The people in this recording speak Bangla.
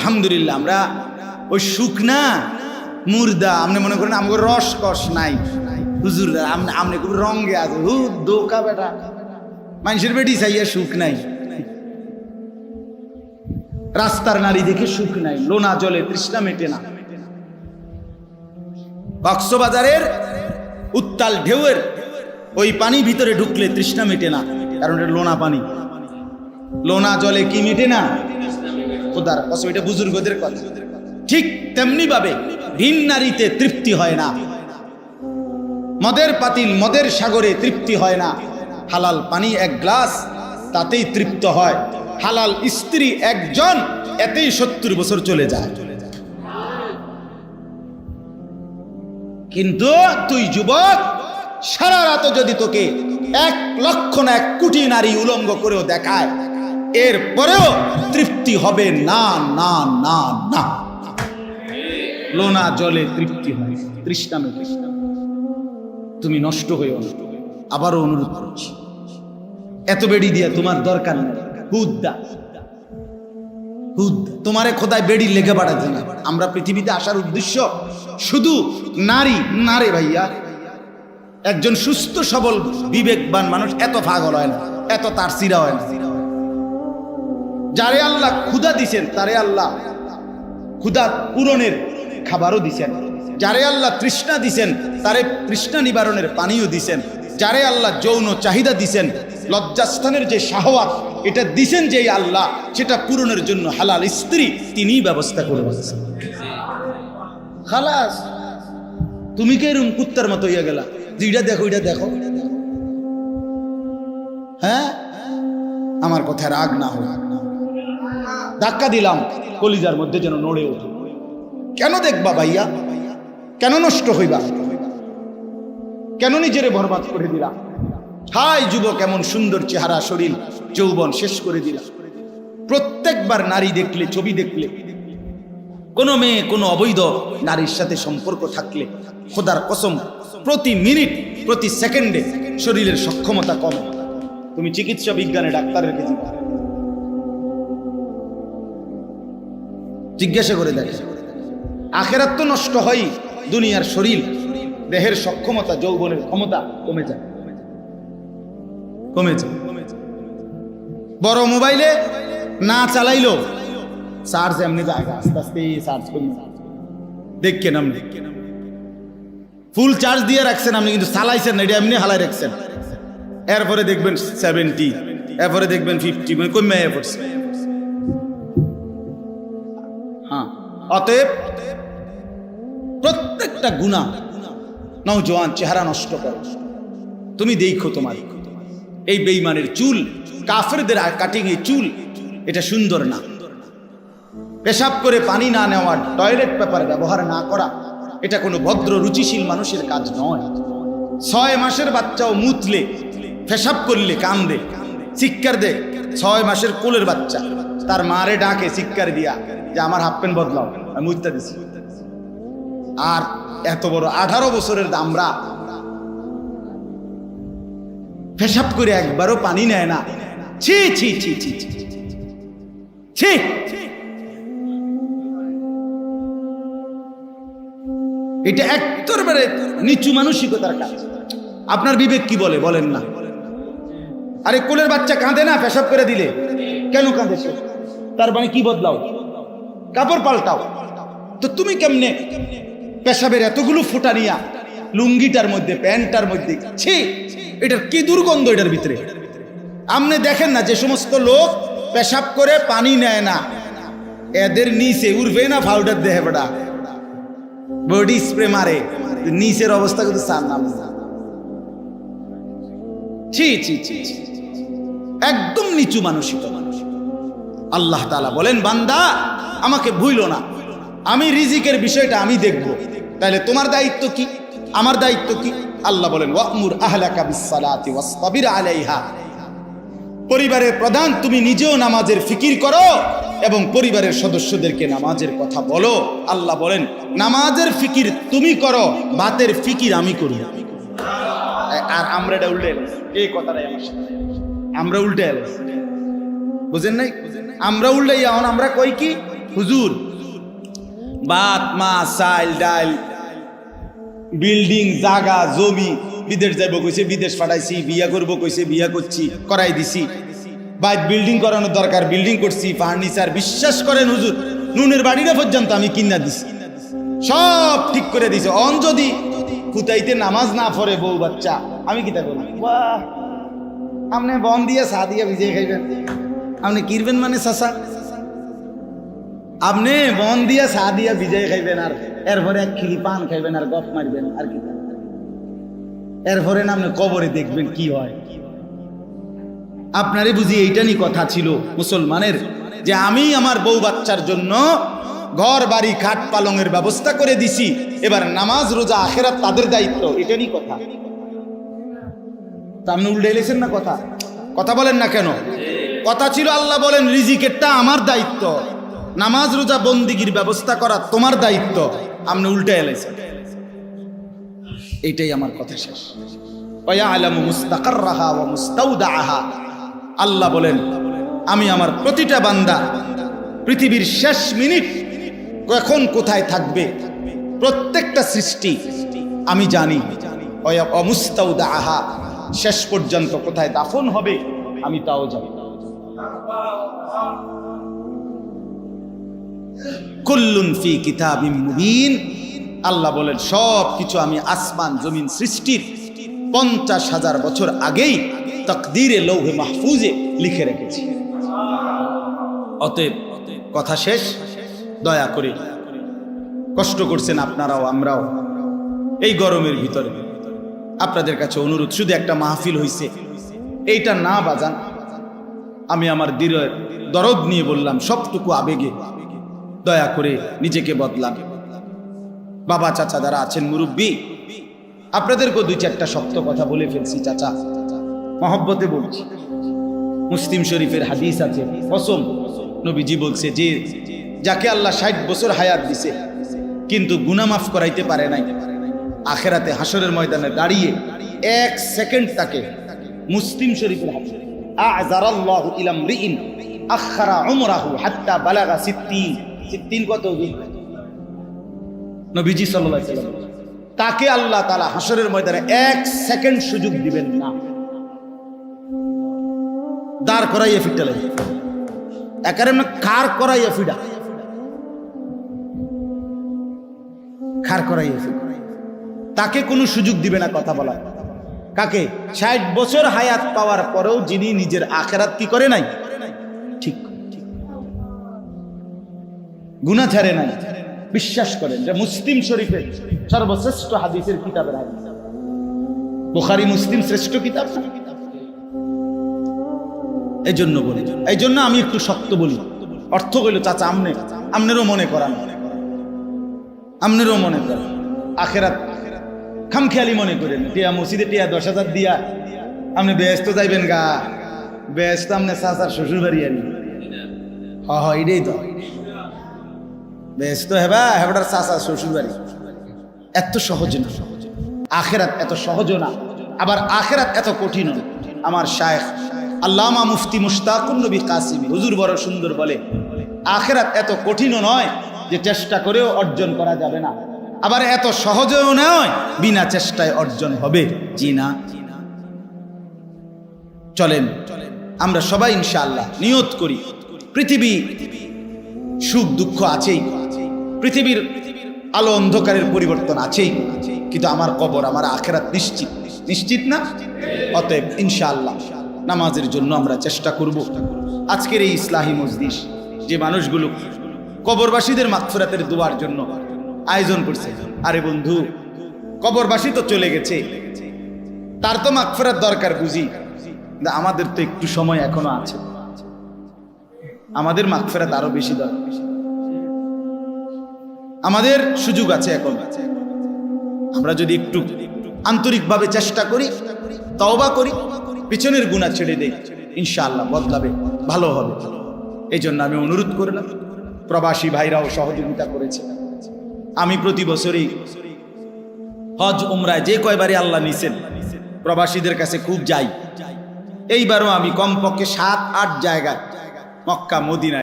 আলহামদুলিল্লাহ, আমরা ওই শুকনা মুর্দা, আপনি মনে করেন আমাকে রস কষ নাই। হুজুর আপনি আপনি খুব রঙে আছে হু দোকা বেটা। মানুষের বেটি চাইয়া সুখ নাই। রাস্তার নারী দেখে সুখ নাই। লোনা জলে তৃষ্ণা মেটে না। কক্সবাজারের উত্তাল ঢেউয়ের ওই পানি ভিতরে ঢুকলে তৃষ্ণা মেটে না। কারণ এটা লোনা পানি। লোনা জলে কি মেটে না? খোদার কসম, এটা বুজুর্গদের কথা। ঠিক তেমনি ভাবে ভিন নারীতে তৃপ্তি হয় না। মদের পাতিল মদের সাগরে তৃপ্তি হয় না। হালাল পানি এক গ্লাস, তাতেই তৃপ্ত হয়। হালাল স্ত্রী একজন, এতেই সত্তর বছর চলে যায়। কিন্তু তুই যুবক, সারা রাত যদি তোকে এক লক্ষ না এক কোটি নারী উলঙ্গ করেও দেখায় এর পরেও তৃপ্তি হবে না না না না। লোনা জলে তৃপ্তি হয় তৃষ্ণা মেটে তুমি নষ্ট হয়েও না আবারও অনুরোধ করছি। এত বেড়ি দিয়া তোমার দরকার নেই। হুদ্দা হুদ তোমারে খোদায় বেড়ি লেগে বাড়াতে না। আমরা পৃথিবীতে আসার উদ্দেশ্য শুধু নারী। নারে ভাইয়া। একজন সুস্থ সবল, বিবেকবান মানুষ এত পাগল হয় না। এত তার সিরা হয় না। যারে আল্লাহ ক্ষুদা দিছেন, তারে আল্লাহ ক্ষুদা পূরণের খাবারও দিছেন। যারে আল্লাহ তৃষ্ণা দিছেন, তারে তৃষ্ণা নিবারণের পানিও দিছেন। যারে আল্লাহ যৌন চাহিদা দিছেন, লজ্জাস্থানের যে শাহওয়াত এটা দিছেন যে আল্লাহ, সেটা পূরণের জন্য হালাল স্ত্রী তিনিই ব্যবস্থা করে দিচ্ছেন খালাস, তুমি কে এরম কুত্তার মতো হইয়া গেলা? এটা দেখো এটা দেখো। হ্যাঁ? আমার কথায় রাগ না হোক ধাক্কা দিলাম, কলিজার মধ্যে যেন নড়ে ওঠে। কেন দেখবা ভাইয়া? কেন নষ্ট হইবা? কেন নিজেরে বরবাদ করে দিলা? হাই যুবক, এমন সুন্দর চেহারা, শরীর, যৌবন শেষ করে দিলা। প্রত্যেকবার নারী দেখলে, ছবি দেখলে, কোনো মেয়ে, কোনো অবৈধ নারীর সাথে সম্পর্ক থাকলে, খোদার কসম, প্রতি মিনিট, প্রতি সেকেন্ডে শরীরের সক্ষমতা কম। তুমি চিকিৎসা বিজ্ঞানে ডাক্তারের কাছে জিজ্ঞাসা করে দেখে। আখেরাত তো নষ্ট হয় দুনিয়ার শরীর দেহের সক্ষমতা যৌবনের ক্ষমতা কমে যায়। কমে যায়। বড় মোবাইলে না চালাইলো চার্জ এমনি জায়গা আস্তে আস্তে চার্জ করি দেখছেন আপনি। ফুল চার্জ দিয়ে রাখছেন আপনি কিন্তু চালাইছেন না এটা এমনি হালাই রাখছেন। এরপরে দেখবেন সেভেন্টি এরপরে দেখবেন ফিফটি মানে কমে পড়ছে অতএব প্রত্যেকটা গুণা নৌজওয়ান চেহারা নষ্ট কর। তুমি দেখো তোমার। এই বেইমানের চুল, কাফেরদের কাটিং এই চুল, এটা সুন্দর না। পেশাব করে পানি না নেওয়া টয়লেট পেপার ব্যবহার না করা, এটা কোনো ভদ্র, রুচিশীল মানুষের কাজ নয়। ছয় মাসের বাচ্চাও মুতলে, পেশাব করলে কান্দে, চিৎকার দে, ছয় মাসের কোলের বাচ্চা, তার মারে ডাকে চিৎকার দিয়া, যে আমার হাফ প্যান্ট বদলাও। আর এত বড় আঠারো বছরের আমরা পেশাব করে একবারও পানি নেয় না। ছি ছি ছি ছি ছি এটা একবারে নিচু মানসিকতার কাজ। আপনার বিবেক কি বলে? বলেন না। আরে কোলের বাচ্চা কাঁদে না পেশাব করে দিলে? কেন কাঁদে তার মানে কি বদলাও? কাপড় পাল্টাও। তো তুমি কেমনে পেশাবের এতগুলো ফোটা নিয়া লুঙ্গিটার মধ্যে, প্যান্টটার মধ্যে, ছি, এটার কি দুর্গন্ধ এটার ভিতরে? আপনি দেখেন না যে সমস্ত লোক পেশাব করে পানি নেয় না। এদের নিচে উঠবে না পাউডার দেহে বেটা। বডি স্প্রে মারে। নিচের অবস্থা কিন্তু সার নাম ছি ছি ছি। একদম নিচু মানসিক আল্লাহ তালা বলেন, বান্দা, আমাকে ভুইল না। আমি রিজিকের বিষয়টা আমি দেখব। তাহলে তোমার দায়িত্ব কি? আমার দায়িত্ব কি? আল্লাহ বলেন আলাইহা। পরিবারের প্রধান, তুমি নিজেও নামাজের ফিকির করো এবং পরিবারের সদস্যদেরকে নামাজের কথা বলো। আল্লাহ বলেন, নামাজের ফিকির তুমি করো বাতের ফিকির আমি করি। আর আমরা এটা উল্টে এই কথাটাই আমার সাথে। আমরা উল্টে। বুঝেন নাই? আমরা উল্টে এখন আমরা কই কি? হুজুর। ভাত মাছ চাল ডাল বিল্ডিং, জাগা, জমি, বিদেশ যাইব কইছে, বিদেশ পাঠাইছি, বিয়া করব কইছে, বিয়া করছি, করাই দিছি। বাইক বিল্ডিং করানোর দরকার, বিল্ডিং করছি, ফার্নিচার, বিশ্বাস করেন হুজুর, নুনের বাড়িটা পর্যন্ত আমি কিনা দিছি। সব ঠিক করে দিছে। অন যদি কুতাইতে নামাজ না পড়ে বউ বাচ্চা, আমি কি কিতা করি বাহ আপনি বন দিয়ে, চা দিয়ে ভিজিয়ে খাইবেন। আপনি কিরবেন মানে চাষা আপনি বন দিয়া সা দিয়া ভিজাই খাইবেন আর এরপরে এক খিলি পান খাইবেন আর গপ মারবেন আর কি। এরপরে না আপনি কবরে দেখবেন কি হয়। আপনারে বুঝি এইটারই কথা ছিল মুসলমানের, যে আমি আমার বউ বাচ্চার জন্য ঘর বাড়ি খাট পালংয়ের ব্যবস্থা করে দিছি। এবার নামাজ, রোজা, আখেরাত তাদের দায়িত্ব এটা এটারই কথা। তা আপনি উল্টে এলেছেন না কথা? কথা বলেন না কেন? কথা ছিল, আল্লাহ বলেন রিজিকেরটা আমার দায়িত্ব। নামাজ, রোজা, বন্দিগির ব্যবস্থা করা তোমার দায়িত্ব। আপনি উল্টে এলেছেন এইটাই আমার কথা শেষ। আল্লাহ বলেন, আমি আমার প্রতিটা বান্দা পৃথিবীর শেষ মিনিট কখন কোথায় থাকবে, প্রত্যেকটা সৃষ্টি আমি জানি। ওয়া অমুস্তাউদাহা শেষ পর্যন্ত কোথায় দাফন হবে, আমি তাও জানি কুল্লুন ফি কিতাবিম মুবিন। আল্লাহ বলেন সব কিছু আমি আসমান জমিন সৃষ্টির পঞ্চাশ হাজার বছর আগেই তকদিরে লৌহে মাহফুজে লিখে রেখেছি। অতএব কথা শেষ। দয়া করে কষ্ট করছেন আপনারাও, আমরাও এই গরমের ভিতরে। আপনাদের কাছে অনুরোধ, শুধু একটা মাহফিল হইছে। এইটা না বাজান, আমি আমার দৃঢ় দরদ নিয়ে বললাম, সবটুকু আবেগে। দয়া করে নিজেকে বদলান। বাবা, চাচা যারা আছেন মুরব্বী, আপনাদেরকেও দুই চারটা শক্ত কথা বলে ফেলছি, চাচা। মহব্বতে বলছি। মুসলিম শরীফের হাদিস আছে, কসম। নবীজি বলছে যে, যাকে আল্লাহ ষাট বছর হায়াত দিছে, কিন্তু গুনামাফ করাইতে পারে নাই, আখেরাতে হাসরের ময়দানে দাঁড়িয়ে এক সেকেন্ড তাকে মুসলিম শরীফের হাদিস আযারাল্লাহু ইলা মরিইন আখারা উমরাহু হাত্তা বালাগা সিত্তিন সিত্তিন কত নবীজি আলাইহি সাল্লাম। তাকে আল্লাহ তাআলা হাসরের ময়দানে এক সেকেন্ড সুযোগ দিবেন না। দাঁড় করাইয়া ফিটালে একারে না খার করাইয়া ফিডা খার করাইয়া ফিডা তাকে কোনো সুযোগ দিবে না কথা বলা। কাকে? ষাট বছর হায়াত পাওয়ার পরেও যিনি নিজের আখেরাত কি করে নাই? গুনা ছাড়ে নাই। বিশ্বাস করেন যে মুসলিম শরীফের সর্বশ্রেষ্ঠ হাদিসের কিতাবের হাদিস। বোখারি, মুসলিম শ্রেষ্ঠ কিতাব। এই জন্য বলি এই জন্য আমি একটু শক্ত বলি। অর্থ কইল চাচা, আমনে, আমনেরও মনে করান। আমনেরও মনে করেন। আখেরাত খামখেয়ালি মনে করেন। টিয়া মসজিদে টিয়া দশ হাজার দিয়া আপনি ব্যস্ত যাইবেন গা। ব্যস্ত আপনি চাচার শ্বশুর বাড়ি আনি হ, এটাই তো। ব্যস্ত হেবা, হেবাটার চাচা, শ্বশুর বাড়ি। এত সহজ না। আখেরাত এত সহজ না। আবার আখেরাত এত কঠিন আমার শায়েখ আল্লামা মুফতি মুশতাকুন নবী কাসিমি হুজুর বড় সুন্দর বলে, আখেরাত এত কঠিনও নয় যে চেষ্টা করেও অর্জন করা যাবে না। আবার এত সহজেও নয়, বিনা চেষ্টায় অর্জন হবে জি না? চলেন, আমরা সবাই ইনশাআল্লাহ নিয়ত করি। পৃথিবী সুখ দুঃখ আছেই। পৃথিবীর আলো অন্ধকারের পরিবর্তন আছেই। কিন্তু আমার কবর, আমার আখেরাত নিশ্চিত নিশ্চিত না? অতএব ইনশাআল্লাহ নামাজের জন্য আমরা চেষ্টা করব। আজকের এই ইসলাহী মজলিস যে মানুষগুলো কবরবাসীদের মাগফিরাতের দোয়ার জন্য আয়োজন করছে। আরে বন্ধু, কবরবাসী তো চলে গেছে। তার তো মাগফিরাত দরকার বুঝি। আমাদের তো একটু সময় এখনও আছে। আমাদের মাগফিরাত আরও বেশি দরকার। আমাদের সুযোগ আছে এখন। আমরা যদি একটু আন্তরিকভাবে চেষ্টা করি, তওবা করি, পিছনের গুণা ছেড়ে দেই, ইনশাআল্লাহ বদলাবে, ভালো হবে। এই জন্য আমি অনুরোধ করলাম, প্রবাসী ভাইরাও সহযোগিতা করেছে। আমি প্রতি বছরই হজ, উমরায় যে কয়বারই আল্লাহ নিছেন, প্রবাসীদের কাছে খুব যাই। এইবারও আমি কমপক্ষে সাত, আট জায়গায় মক্কা, মদিনায়